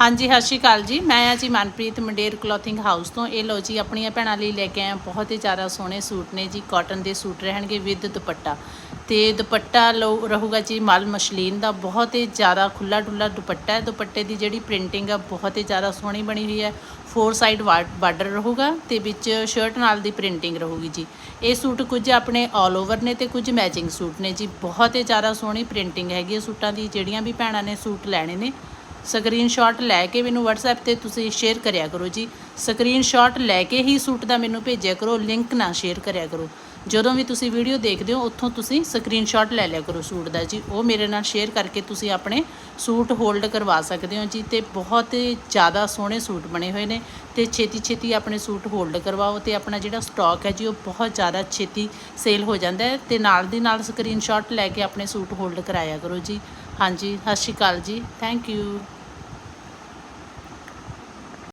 ਹਾਂਜੀ, ਸਤਿ ਸ਼੍ਰੀ ਅਕਾਲ ਜੀ। ਮੈਂ ਆ ਜੀ ਮਨਪ੍ਰੀਤ ਮੰਡੇਰ ਕਲੋਥਿੰਗ ਹਾਊਸ ਤੋਂ। ਇਹ ਲੋ ਜੀ, ਆਪਣੀਆਂ ਭੈਣਾਂ ਲਈ ਲੈ ਕੇ ਆਇਆ ਬਹੁਤ ਹੀ ਜ਼ਿਆਦਾ ਸੋਹਣੇ ਸੂਟ ਨੇ ਜੀ। ਕਾਟਨ ਦੇ ਸੂਟ ਰਹਿਣਗੇ ਵਿਦ ਦੁਪੱਟਾ। ਤੇ ਦੁਪੱਟਾ ਲੋ ਰਹੂਗਾ ਜੀ ਮਲ ਮਸ਼ਲੀਨ ਦਾ। ਬਹੁਤ ਹੀ ਜ਼ਿਆਦਾ ਖੁੱਲਾ ਡੁੱਲਾ ਦੁਪੱਟਾ ਹੈ। ਦੁਪੱਟੇ ਦੀ ਜਿਹੜੀ ਪ੍ਰਿੰਟਿੰਗ ਆ, ਬਹੁਤ ਹੀ ਜ਼ਿਆਦਾ ਸੋਹਣੀ ਬਣੀ ਹੋਈ ਹੈ। ਫੋਰ ਸਾਈਡ ਬਾਰਡਰ ਰਹੂਗਾ ਤੇ ਵਿੱਚ ਸ਼ਰਟ ਨਾਲ ਦੀ ਪ੍ਰਿੰਟਿੰਗ ਰਹੂਗੀ ਜੀ। ਇਹ ਸੂਟ ਕੁਝ ਆਪਣੇ ਆਲ ਓਵਰ ਨੇ ਤੇ ਕੁਝ ਮੈਚਿੰਗ ਸੂਟ ਨੇ ਜੀ। ਬਹੁਤ ਹੀ ਜ਼ਿਆਦਾ ਸੋਹਣੀ ਪ੍ਰਿੰਟਿੰਗ ਹੈਗੀ ਹੈ ਸੂਟਾਂ ਦੀ। ਜਿਹੜੀਆਂ ਵੀ ਭੈਣਾਂ ਨੇ ਸੂਟ ਲੈਣੇ ਨੇ ਸਕਰੀਨਸ਼ਾਟ ਲੈ ਕੇ ਮੈਨੂੰ WhatsApp ਤੇ ਤੁਸੀਂ ਸ਼ੇਅਰ ਕਰਿਆ ਕਰੋ ਜੀ। ਸਕਰੀਨਸ਼ਾਟ ਲੈ ਕੇ ਹੀ ਸੂਟ ਦਾ ਮੈਨੂੰ ਭੇਜਿਆ ਕਰੋ ਲਿੰਕ ਨਾ ਸ਼ੇਅਰ ਕਰਿਆ ਕਰੋ। ਜਦੋਂ ਵੀ ਤੁਸੀਂ ਵੀਡੀਓ ਦੇਖਦੇ ਹੋ, ਉੱਥੋਂ ਤੁਸੀਂ ਸਕਰੀਨਸ਼ਾਟ ਲੈ ਲਿਆ ਕਰੋ ਸੂਟ ਦਾ ਜੀ। ਉਹ ਮੇਰੇ ਨਾਲ ਸ਼ੇਅਰ ਕਰਕੇ ਤੁਸੀਂ ਆਪਣੇ ਸੂਟ ਹੋਲਡ ਕਰਵਾ ਸਕਦੇ ਹੋ ਜੀ ਤੇ ਬਹੁਤ ਜ਼ਿਆਦਾ ਸੋਹਣੇ ਸੂਟ ਬਣੇ ਹੋਏ ਨੇ ਤੇ ਛੇਤੀ ਛੇਤੀ ਆਪਣੇ ਸੂਟ ਹੋਲਡ ਕਰਵਾਓ ਤੇ ਆਪਣਾ ਜਿਹੜਾ ਸਟਾਕ ਹੈ ਜੀ, ਉਹ ਬਹੁਤ ਜ਼ਿਆਦਾ ਛੇਤੀ ਸੇਲ ਹੋ ਜਾਂਦਾ ਹੈ ਤੇ ਨਾਲ ਦੀ ਨਾਲ ਸਕਰੀਨਸ਼ਾਟ ਲੈ ਕੇ ਆਪਣੇ ਸੂਟ ਹੋਲਡ ਕਰਾਇਆ ਕਰੋ ਜੀ। ਹਾਂਜੀ, ਸਤਿ ਸ਼੍ਰੀ ਅਕਾਲ ਜੀ। Thank you